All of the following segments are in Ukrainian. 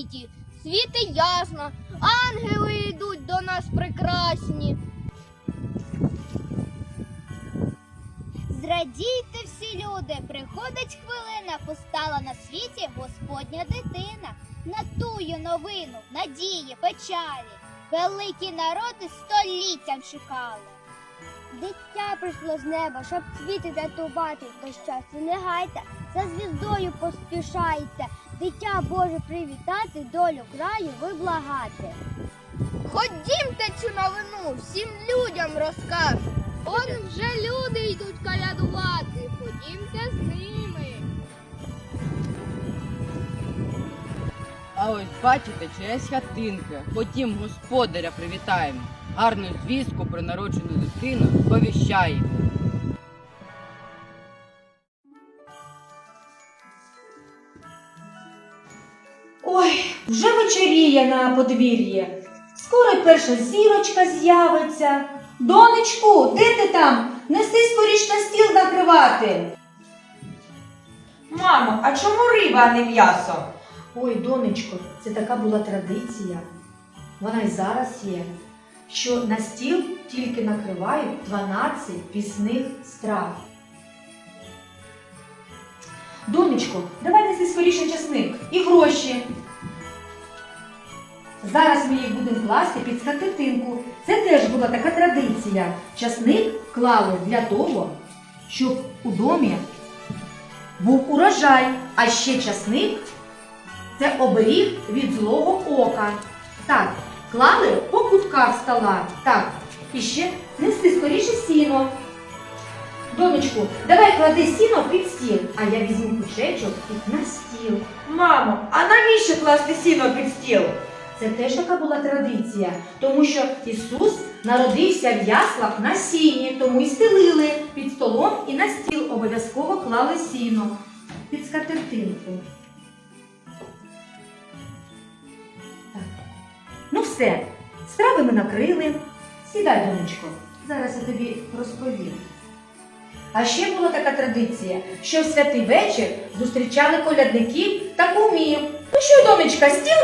світі? Світи ясно, ангели йдуть до нас прекрасні. Зрадійте всі люди, приходить хвилина, постала на світі Господня дитина. На тую новину, надії, печалі, великі народи століттям чекали. Дитя прийшло з неба, щоб світи рятувати, до щастя не гайте, за звіздою поспішайте, дитя Боже привітати, долю краю ви благати. Ходімте цю новину, всім людям розкажу. Он вже люди йдуть калядувати, ходімте з ними. А ось бачите, чиясь хатинка. Ходім господаря привітаємо. Гарну звістку про народжену дитину повіщаємо. Вже вечоріє на подвір'ї. Скоро й перша зірочка з'явиться. Донечку, де ти там? Неси скоріш на стіл накривати. Мамо, а чому риба, а не м'ясо? Ой, донечко, це така була традиція. Вона й зараз є, що на стіл тільки накривають 12 пісних страв. Донечко, давай неси скоріше часник і гроші. Зараз ми їх будемо класти під скатертинку. Це теж була така традиція. Часник клали для того, щоб у домі був урожай, а ще часник це оберіг від злого ока. Так, клали по кутках стола. Так, і ще неси скоріше сіно. Донечку, давай клади сіно під стіл, а я візьму кучечок на стіл. Мамо, а навіщо класти сіно під стіл? Це теж така була традиція, тому що Ісус народився в яслах на сіні, тому і стелили під столом і на стіл обов'язково клали сіно під скатертинку. Ну все, страви ми накрили. Сідай, донечко, зараз я тобі розповім. А ще була така традиція, що в святий вечір зустрічали колядників та кумів. Ну що, донечка, стіл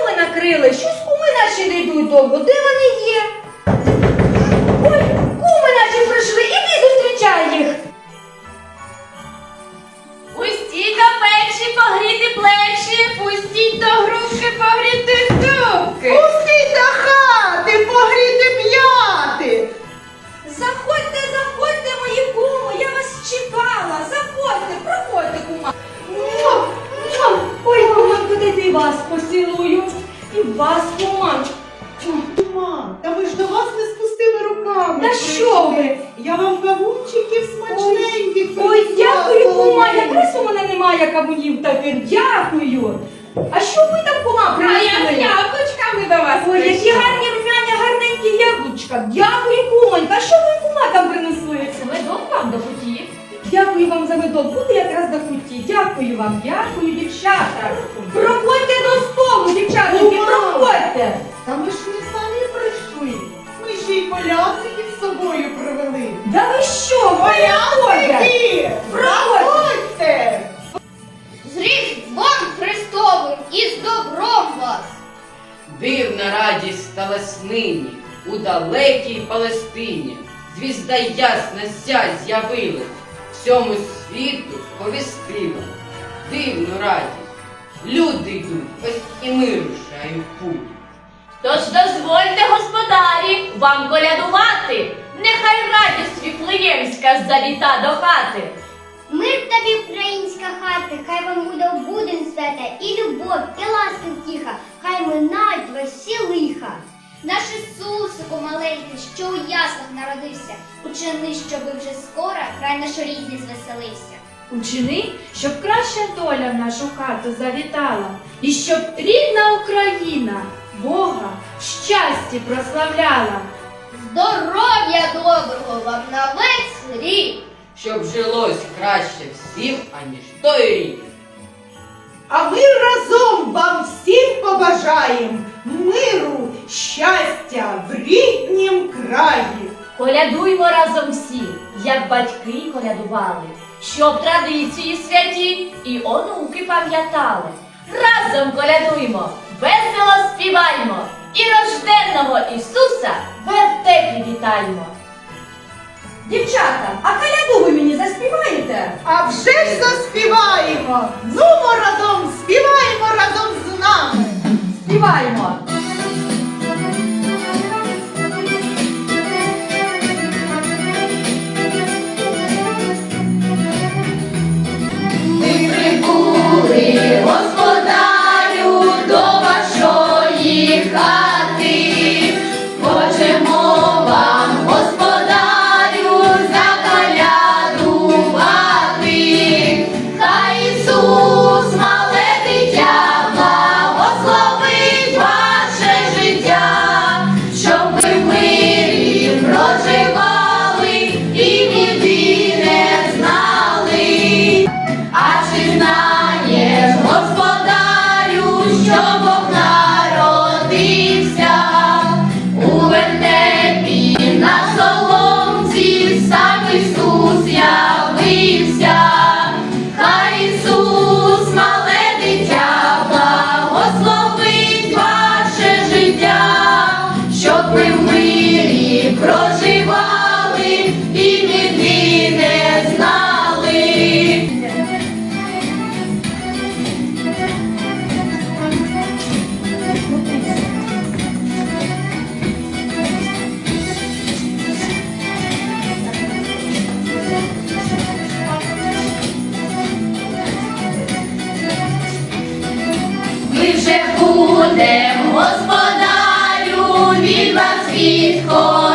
ми накрили, щось куми наші не йдуть довго. Де вони є? Та що ви? Я вам кавунчиків смачненьких Ой, принесла, дякую, кума. Якраз у мене немає кавунів таких. Дякую. А що ви там, кума, А я з принесли? яблучками до вас Ой, які прийшла. гарні румяні, гарненькі яблучка. Дякую, кумонька. А що ви, кума, там принесли? Медок вам до путі. Дякую вам за медок. Буде якраз до путі. Дякую вам, дякую, дівчата. Проходьте далекій Палестині. Звізда ясна сядь з'явилась, всьому світу сповістила. Дивну радість. Люди йдуть, ось і ми рушаємо в путь. Тож дозвольте, господарі, вам колядувати. Нехай радість віфлеємська завіта до хати. Мир тобі, українська хата, хай вам буде в будень свята, і любов, і ласка втіха, хай минають вас всі лиха. Наш Ісусику маленький, що у яслах народився, учини, щоби вже скоро край наш рідний звеселився. Учини, щоб краща доля в нашу хату завітала, і щоб рідна Україна Бога в щасті прославляла. Здоров'я доброго вам на весь рік! Щоб жилось краще всім, аніж той рік. А ми разом вам всім побажаємо Колядуймо разом всі, як батьки колядували, щоб традиції святі і онуки пам'ятали. Разом разом колядуймо, весело співаймо і рожденного Ісуса в вертепі вітаймо. Дівчата, а коляду ви мені заспіваєте? А вже ж заспіваємо. Нумо разом, співаємо разом з нами. Співаємо. Будем, господарю, від вас відходити,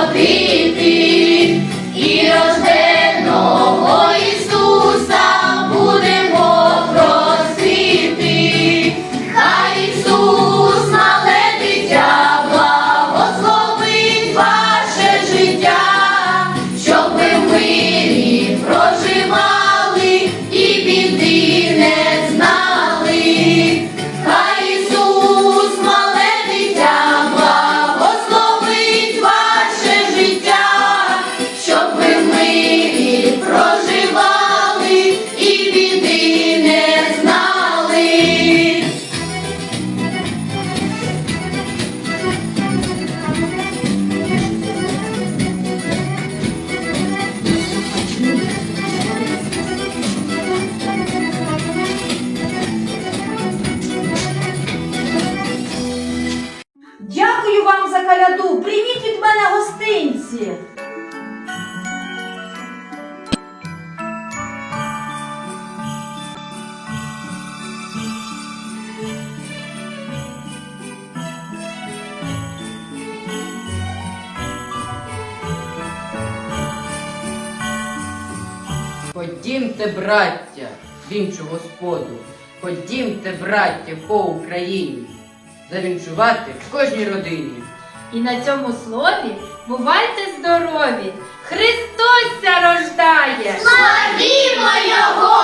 Прийміть від мене гостинці. Ходімте, браття, вінчу Господу, ходімте, браття, по Україні, завінчувати в кожній родині. І на цьому слові бувайте здорові! Христос рождає! Славімо Його!